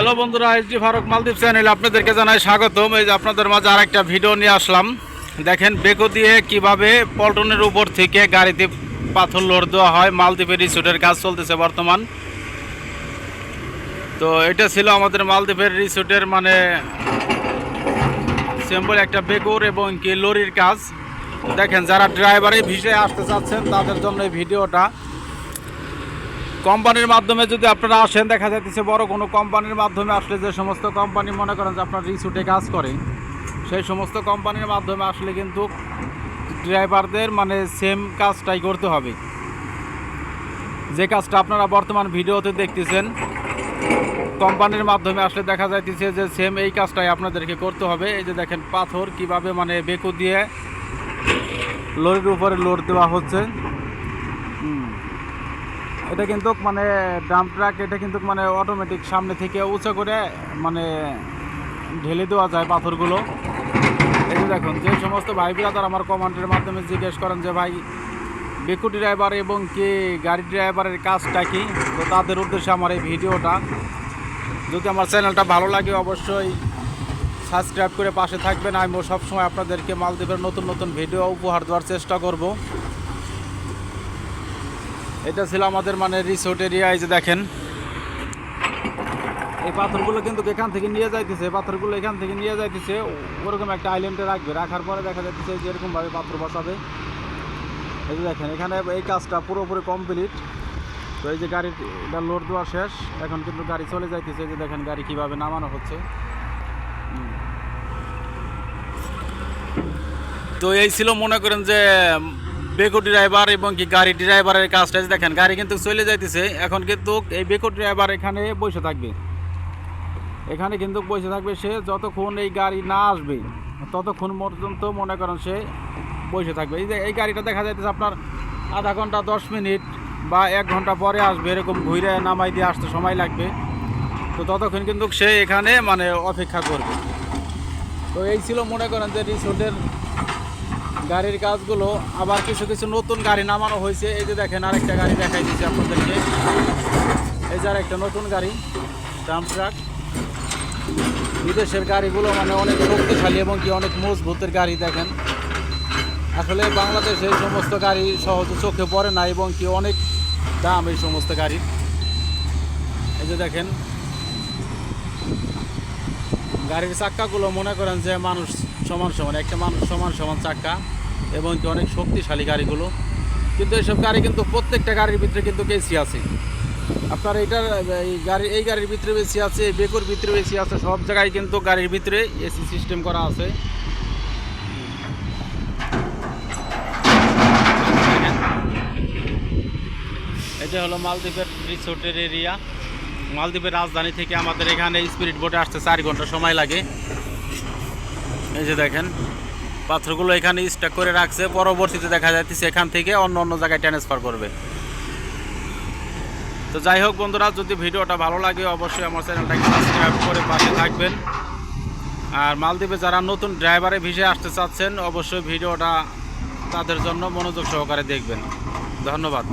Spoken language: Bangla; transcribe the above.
হ্যালো বন্ধুরা, এসডি ফারুক মালদ্বীপ চ্যানেল আপনাদেরকে জানাই স্বাগতম। এই যে আপনাদের মাঝে আরেকটা ভিডিও নিয়ে আসলাম। দেখেন বেকো দিয়ে কীভাবে পল্টনের উপর থেকে গাড়িতে পাথর লোড দেওয়া হয়। মালদ্বীপের রিসোর্টের কাজ চলতেছে বর্তমান। তো এটা ছিল আমাদের মালদ্বীপের রিসোর্টের মানে সিম্পল একটা বেকুর এবং কি লরির কাজ। দেখেন, যারা ড্রাইভারে ভিসে আসতে চাচ্ছেন, তাদের জন্য এই ভিডিওটা। কোম্পানির মাধ্যমে যদি আপনারা আসেন, দেখা যাচ্ছে বড় কোনো কোম্পানির মাধ্যমে আসলে যে সমস্ত কোম্পানি মনে করেন যে আপনার রিসুটে কাজ করে, সেই সমস্ত কোম্পানির মাধ্যমে আসলে কিন্তু ড্রাইভারদের মানে সেম কাজটাই করতে হবে। যে কাজটা আপনারা বর্তমান ভিডিওতে দেখতেছেন, কোম্পানির মাধ্যমে আসলে দেখা যাইতেছে যে সেম এই কাজটাই আপনাদেরকে করতে হবে। এই যে দেখেন পাথর কীভাবে মানে বেকু দিয়ে লরির উপরে লোড দেওয়া হচ্ছে। হুম। এটা কিন্তু মানে ডাম্প ট্রাক এটা কিন্তু মানে অটোমেটিক সামনে থেকে উঁচা করে মানে ঢেলে দেওয়া যায় পাথরগুলো। এই দেখুন, যে সমস্ত ভাই ব্রাদার আমার কমান্ডের মাধ্যমে জিজ্ঞেস করেন যে, ভাই, বেকু ড্রাইভার এবং কি গাড়ি ড্রাইভারের কাজটা কি? তো তাদের উদ্দেশ্যে আমার এই ভিডিওটা। যদি আমার চ্যানেলটা ভালো লাগে, অবশ্যই সাবস্ক্রাইব করে পাশে থাকবেন। আমি সবসময় আপনাদেরকে মালদ্বীপের নতুন নতুন ভিডিও উপহার দেওয়ার চেষ্টা করব। এটা ছিল আমাদের মানে রিসোর্ট এরিয়া এই যে দেখেন। এই পাথরগুলো কিন্তু এখান থেকে নিয়ে যাইতেছে পাথরগুলো এখান থেকে নিয়ে যাইতেছে। ওরকম একটা আইল্যান্ডে রাখবে, রাখার পরে দেখা যাচ্ছে যে এরকমভাবে পাথর বসাবে। এই যে দেখেন, এখানে এই কাজটা পুরোপুরি কমপ্লিট তো এই যে গাড়ির, এটা লোড দেওয়া শেষ। এখন কিন্তু গাড়ি চলে যাইতেছে যে দেখেন গাড়ি কীভাবে নামানো হচ্ছে। তো এই ছিল, মনে করেন যে বেকো ড্রাইভার এবং কি গাড়ি ড্রাইভারের কাজটা দেখেন, গাড়ি কিন্তু চলে যাইতেছে। এখন কিন্তু এই বেকো ড্রাইভার এখানে বসে থাকবে। এখানে কিন্তু বসে থাকবে সে যতক্ষণ এই গাড়ি না আসবে, ততক্ষণ পর্যন্ত মনে করেন সে বসে থাকবে। এই যে এই গাড়িটা দেখা যাইতেছে আপনার আধা ঘণ্টা, দশ মিনিট বা এক ঘণ্টা পরে আসবে, এরকম ঘুরে নামাই দিয়ে আসতে সময় লাগবে। তো ততক্ষণ কিন্তু সে এখানে মানে অপেক্ষা করবে। তো এই ছিল মনে করেন যে রিসোর্টের গাড়ির কাজগুলো, আবার কিছু কিছু নতুন গাড়ি নামানো হয়েছে। এই যে দেখেন, আরেকটা গাড়ি দেখাই দিচ্ছি আপনাদেরকে। এই যে আরেকটা নতুন গাড়ি ডাম্প ট্রাক বিদেশের গাড়িগুলো মানে অনেক শক্তিশালী এবং কি অনেক মজবুতের গাড়ি, দেখেন। আসলে বাংলাদেশে এই সমস্ত গাড়ি সহজে চোখে পড়ে না এবং কি অনেক দাম এই সমস্ত গাড়ির এই যে দেখেন, গাড়ির চাক্কাগুলো মনে করেন যে মানুষ সমান সমান, একটা মানুষ সমান সমান চাক্কা এবং অনেক শক্তিশালী গাড়িগুলো। কিন্তু এইসব গাড়ি কিন্তু প্রত্যেকটা গাড়ির ভিতরে কিন্তু এসি আছে। আপনার এইটার এই গাড়ি, এই গাড়ির ভিতরে এসি আছে, বেকুর ভিতরে এসি আছে, সব জায়গায় কিন্তু গাড়ির ভিতরে এসি সিস্টেম করা আছে। এটা হলো মালদ্বীপের রিসোর্টের এরিয়া মালদ্বীপের রাজধানী থেকে আমাদের এখানে স্পিরিট বোটে আসতে চার ঘণ্টা সময় লাগে। এই যে দেখেন, পাথরগুলো এখানে স্টক করে রাখছে, পরবর্তীতে দেখা যাচ্ছে এখান থেকে অন্য অন্য জায়গায় ট্রান্সফার করবে। তো যাই হোক বন্ধুরা, যদি ভিডিওটা ভালো লাগে, অবশ্যই আমার চ্যানেলটাকে সাবস্ক্রাইব করে পাশে থাকবেন। আর মালদ্বীপে যারা নতুন ড্রাইভারে ভিসে আসতে চাচ্ছেন, অবশ্যই ভিডিওটা তাদের জন্য মনোযোগ সহকারে দেখবেন। ধন্যবাদ।